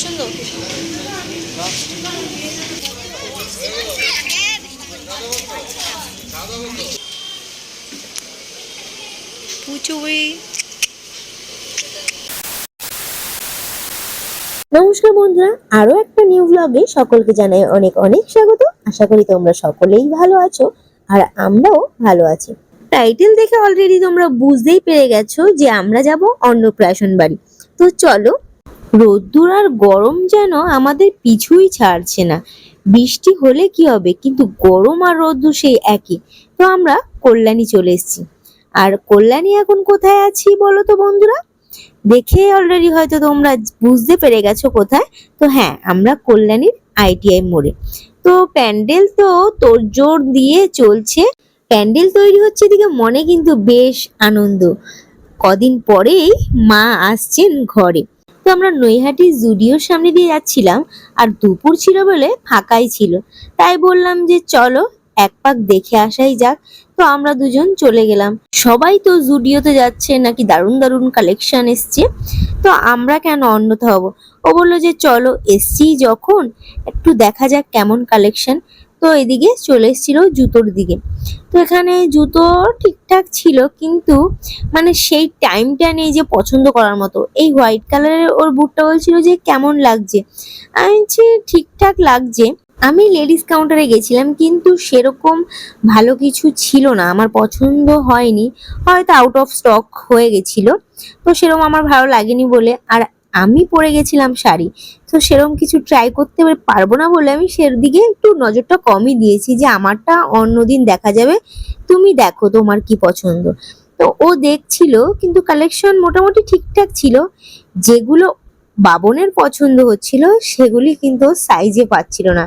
পছন্দ পুচুই নমস্কার বন্ধুরা আরও একটা নিউ ব্লগে সকলকে জানাই অনেক অনেক স্বাগত। আশা করি তোমরা সকলেই ভালো আছো আর আমরাও ভালো আছি। টাইটেল দেখে অলরেডি তোমরা বুঝতেই পেরে গেছো যে আমরা যাব অন্নপ্রাশন বাড়ি। তো চলো রোদ্দুর আর গরম যেন আমাদের পিছুই ছাড়ছে না। বৃষ্টি হলে কি হবে? কিন্তু গরম আর রোদ্দুর সেই একই। তো আমরা কল্যাণী চলে এসেছি। আর কল্যাণী এখন কোথায় আছি বলো তো বন্ধুরা? দেখে অলরেডি হয়তো তোমরা বুঝতে পেরে গেছো কোথায়। তো হ্যাঁ আমরা কল্যাণীর আইটিআই মোড়ে। তো প্যান্ডেল তো তোড়জোড় দিয়ে চলছে। প্যান্ডেল তৈরি হচ্ছে দিকে মনে কিন্তু বেশ আনন্দ। কদিন পরেই মা আসছেন ঘরে। তো আমরা নৈহাটি জুডিওর সামনে দিয়ে যাচ্ছিলাম আর দুপুর ছিল বলে ফাঁকাই ছিল। তাই বললাম যে চলো, এক পাক দেখে আসাই যাক। তো আমরা দুজন চলে গেলাম। সবাই তো জুডিওতে যাচ্ছে, নাকি দারুণ দারুণ কালেকশন এসছে। তো আমরা কেন অন্যথা হব? ও বলল যে চলো এসছি যখন, একটু দেখা যাক কেমন কালেকশন তো এদিকে চলে এসেছিল জুতোর দিকে। তো এখানে জুতো ঠিকঠাক ছিল, কিন্তু মানে সেই টাইমটা নেই যে পছন্দ করার মতো, এই হোয়াইট কালারের ওর বুটটা বলছিল যে কেমন লাগছে। আমি ঠিকঠাক লাগছে। আমি লেডিস কাউন্টারে গেছিলাম, কিন্তু সেরকম ভালো কিছু ছিল না, আমার পছন্দ হয়নি। হয়তো আউট অফ স্টক হয়ে গেছিল, তো সেরকম আমার ভালো লাগেনি বলে। আর আমি পরে গেছিলাম শাড়ি। তো সেরকম কিছু ট্রাই করতে পারব না বলে আমি সেদিকে একটু নজরটা কমই দিয়েছি যে আমারটা অন্যদিন দেখা যাবে। তুমি দেখো তোমার কি পছন্দ। তো ও দেখছিল, কিন্তু কালেকশন মোটামুটি ঠিকঠাক ছিল। যেগুলো বাবনের পছন্দ হচ্ছিল, সেগুলি কিন্তু সাইজে পাচ্ছিল না।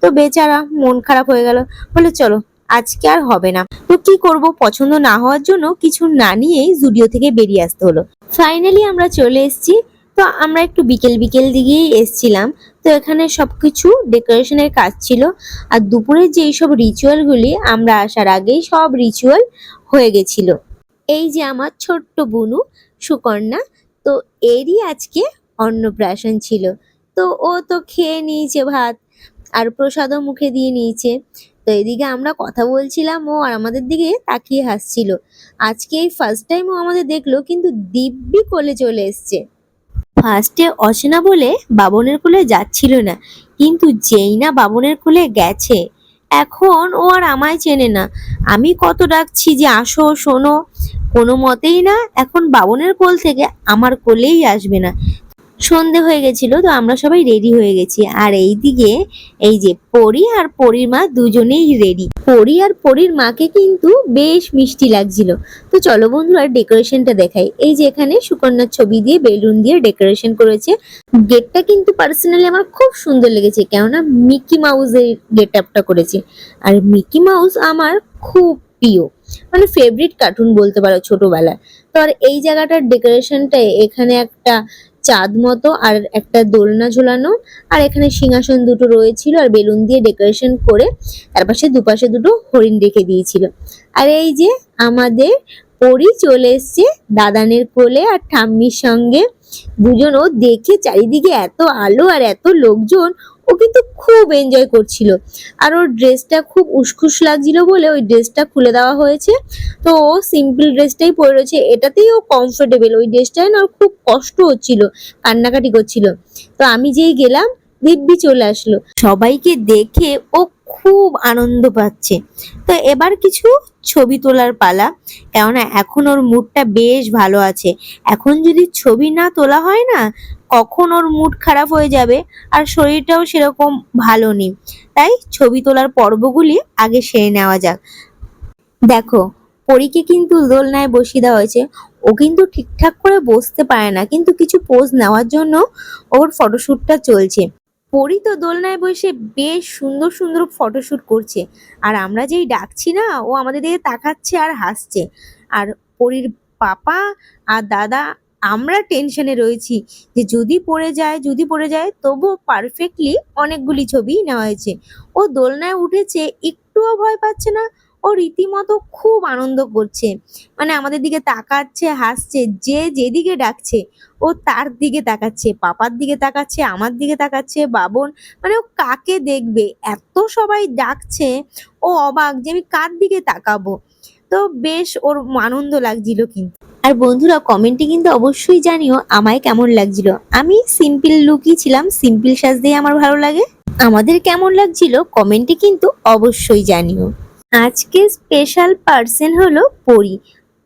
তো বেচারা মন খারাপ হয়ে গেল। বলে, চলো, আজকে আর হবে না। তো কি করব? পছন্দ না হওয়ার জন্য কিছু না নিয়েই জুডিও থেকে বেরিয়ে আসতে হলো। ফাইনালি আমরা চলে এসেছি তো আমরা একটু বিকেল বিকেল দিকেই এসছিলাম। তো এখানে সবকিছু ডেকোরেশনের কাজ ছিল। আর দুপুরের যে এইসব রিচুয়ালগুলি আমরা আসার আগেই সব রিচুয়াল হয়ে গেছিল। এই যে আমার ছোট্ট বুনু, সুকন্যা, তো এরই আজকে অন্নপ্রাশন ছিল। তো ও তো খেয়ে নিয়েছে ভাত, আর প্রসাদও মুখে দিয়ে নিয়েছে। তো এদিকে আমরা কথা বলছিলাম ও, আর আমাদের দিকে তাকিয়ে হাসছিল। আজকে এই ফার্স্ট টাইম ও আমাদের দেখল, কিন্তু দিব্যি কোলে চলে এসছে। ফার্স্টে অচেনা বলে বাবনের কোলে যাচ্ছিল না। কিন্তু যেই না বাবনের কোলে গেছে, এখন ও আর আমায় চেনে না। আমি কত ডাকছি যে আসো, শোনো। কোনো মতেই না, এখন বাবনের কোল থেকে আমার কোলেই আসবে না। সন্ধে হয়ে গেছিল, তো আমরা সবাই রেডি হয়ে গেছি। আর এইদিকে এই যে পরি আর পরির মা দুজনেই রেডি পরি আর পরির মাকে কিন্তু বেশ মিষ্টি লাগছিল। তো চলো বন্ধুরা ডেকোরেশনটা দেখাই। এই যে এখানে সুকন্যার ছবি দিয়ে, বেলুন দিয়ে ডেকোরেশন করেছে। গেটটা কিন্তু পার্সোনালি আমার খুব সুন্দর লেগেছে, কেননা মিকি মাউসের গেট আপটা করেছে। আর মিকি মাউস আমার খুব প্রিয়। মানে ফেভারিট কার্টুন বলতে পারো ছোটবেলায়। তো আর এই জায়গাটার ডেকোরেশনটা এখানে একটা চাঁদ মতো আর একটা দোলনা ঝোলানো। আর এখানে সিংহাসন দুটো রয়েছিল আর বেলুন দিয়ে ডেকোরেশন করে তার পাশে দুপাশে দুটো হরিণ রেখে দিয়েছিল। আর এই যে আমাদের পরি চলে এসছে দাদানের কোলে আর ঠাম্মির সঙ্গে। দুজন ও দেখে চারিদিকে এত আলো আর এত লোকজন, ও কিন্তু খুব এনজয় করছিল। আর ওর ড্রেসটা খুব উসখুস লাগছিল বলে ওই ড্রেসটা খুলে দেওয়া হয়েছে। তো ও সিম্পল ড্রেসটাই পরে রয়েছে। এটাতেই ও কমফোর্টেবল ওই ড্রেসটায় না ওর খুব কষ্ট হচ্ছিল, কান্নাকাটি করছিল। তো আমি যেই গেলাম, দিব্যি চলে আসলো। সবাইকে দেখে ও খুব আনন্দ পাচ্ছে। তো এবার কিছু ছবি তোলার পালা। কেননা এখন ওর মুডটা বেশ ভালো আছে। এখন যদি ছবি না তোলা হয় না, কখন ওর মুড খারাপ হয়ে যাবে? আর শরীরটাও সেরকম ভালো নেই। তাই ছবি তোলার পর্বগুলি আগে সেরে নেওয়া যাক। দেখো, পরীকে কিন্তু দোলনায় বসিয়ে দেওয়া হয়েছে। ও কিন্তু ঠিকঠাক করে বসতে পারে না। কিন্তু কিছু পোজ নেওয়ার জন্য ওর ফটোশ্যুটটা চলছে। পরি তো দোলনায় বসে বেশ সুন্দর সুন্দর ফটোশ্যুট করছে। আর আমরা যেই ডাকছি না, ও আমাদের দিকে তাকাচ্ছে আর হাসছে। আর পরির পাপা আর দাদা, আমরা টেনশনে রয়েছি যে যদি পড়ে যায়, যদি পড়ে যায়, তবুও পারফেক্টলি অনেকগুলি ছবি নেওয়া হয়েছে। ও দোলনায় উঠেছে, একটুও ভয় পাচ্ছে না ও রীতিমতো খুব আনন্দ করছে। মানে আমাদের দিকে তাকাচ্ছে, হাসছে, যে যেদিকে ডাকছে, ও তার দিকে তাকাচ্ছে, পাপার দিকে তাকাচ্ছে, আমার দিকে তাকাচ্ছে বাবন মানে ও কাকে দেখবে? এত সবাই ডাকছে, ও অবাক যে আমি কার দিকে তাকাবো? তো বেশ ওর আনন্দ লাগছিল কিন্তু। আর বন্ধুরা, কমেন্টে কিন্তু অবশ্যই জানিও আমায় কেমন লাগছিল। আমি সিম্পল লুকই ছিলাম, সিম্পল সাজ দিয়ে আমার ভালো লাগে। আমাদের কেমন লাগছিল, কমেন্টে কিন্তু অবশ্যই জানিও। আজকে স্পেশাল পার্সন হলো পরি।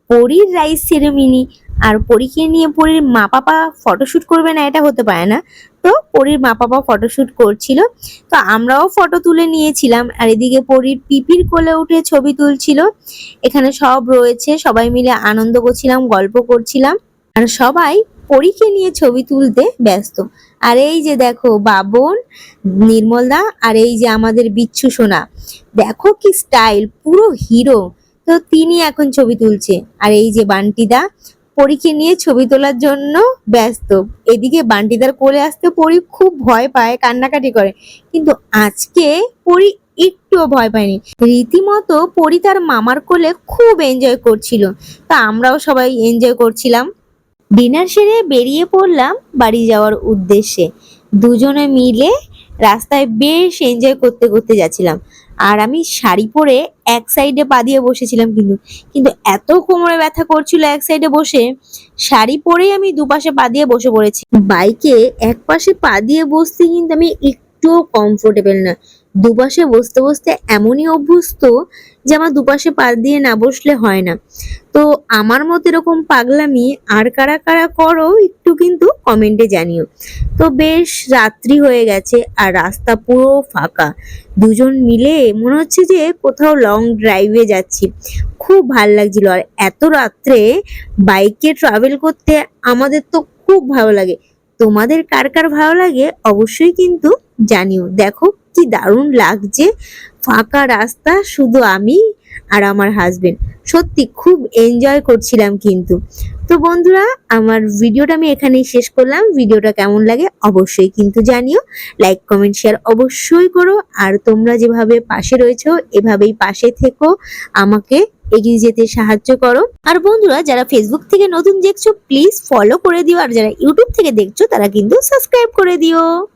পরির রাইস সেরেমিনি আর পরীকে নিয়ে পরীর মা পাপা ফটোশুট করবে না, এটা হতে পারে না। তো পরীর মা পাপা ফটোশুট করছিল। তো আমরাও ফটো তুলে নিয়েছিলাম। আর এদিকে পরীর পিপির কোলে উঠে ছবি তুলছিল। এখানে সব রয়েছে, সবাই মিলে আনন্দ করছিলাম, গল্প করছিলাম। আর সবাই পরীকে নিয়ে ছবি তুলতে ব্যস্ত। আর এই যে দেখো, বাবন, নির্মলদা, আর এই যে আমাদের বিচ্ছু সোনা। দেখো কি স্টাইল পুরো হিরো তো তিনি এখন ছবি তুলছে। আর এই যে বান্টিদা, পরীকে নিয়ে ছবি তোলার জন্য ব্যস্ত। এদিকে বান্টিদার কোলে আসতে পরি খুব ভয় পায়, কান্নাকাটি করে। কিন্তু আজকে পরি একটুও ভয় পায়নি। রীতিমতো পরি তার মামার কোলে খুব এনজয় করছিল। তা আমরাও সবাই এনজয় করছিলাম। ডিনার সেরে বেরিয়ে পড়লাম বাড়ি যাওয়ার উদ্দেশ্যে। দুজনে মিলে রাস্তায় বেশ এনজয় করতে করতে যাচ্ছিলাম। আর আমি শাড়ি পরে এক সাইডে পা দিয়ে বসেছিলাম কিন্তু কিন্তু এত কোমরে ব্যথা করছিল এক সাইডে বসে, শাড়ি পরেই আমি দুপাশে পা দিয়ে বসে পড়েছি। বাইকে এক পাশে পা দিয়ে বসতে কিন্তু আমি একটুও কমফোর্টেবল না। দুপাশে বসতে বসতে এমনই অভ্যস্ত যে আমার দুপাশে পা দিয়ে না বসলে হয় না। তো আমার মতো এরকম পাগলামি আর কারা কারা করো একটু কিন্তু কমেন্টে জানিও। তো বেশ রাত্রি হয়ে গেছে আর রাস্তা পুরো ফাঁকা। দুজন মিলে মনে হচ্ছে যে কোথাও লং ড্রাইভে যাচ্ছি। খুব ভালো লাগছিল আর এত রাত্রে বাইকে ট্রাভেল করতে আমাদের তো খুব ভালো লাগে। তোমাদের কার কার ভালো লাগে অবশ্যই কিন্তু জানিও। দেখো কি দারুণ লাগছে। ফাঁকা রাস্তা, শুধু আমি আর আমার হাজবেন্ড সত্যি খুব এনজয় করছিলাম কিন্তু। তো বন্ধুরা, আমার ভিডিওটা আমি এখানেই শেষ করলাম। ভিডিওটা কেমন লাগে অবশ্যই কিন্তু জানিও। লাইক কমেন্ট শেয়ার অবশ্যই করো। আর তোমরা যেভাবে পাশে রয়েছো, এভাবেই পাশে থেকো। আমাকে এগিয়ে যেতে সাহায্য করো। আর বন্ধুরা, যারা ফেসবুক থেকে নতুন দেখছ প্লিজ ফলো করে দিও। আর যারা ইউটিউব থেকে দেখছ, তারা কিন্তু সাবস্ক্রাইব করে দিও।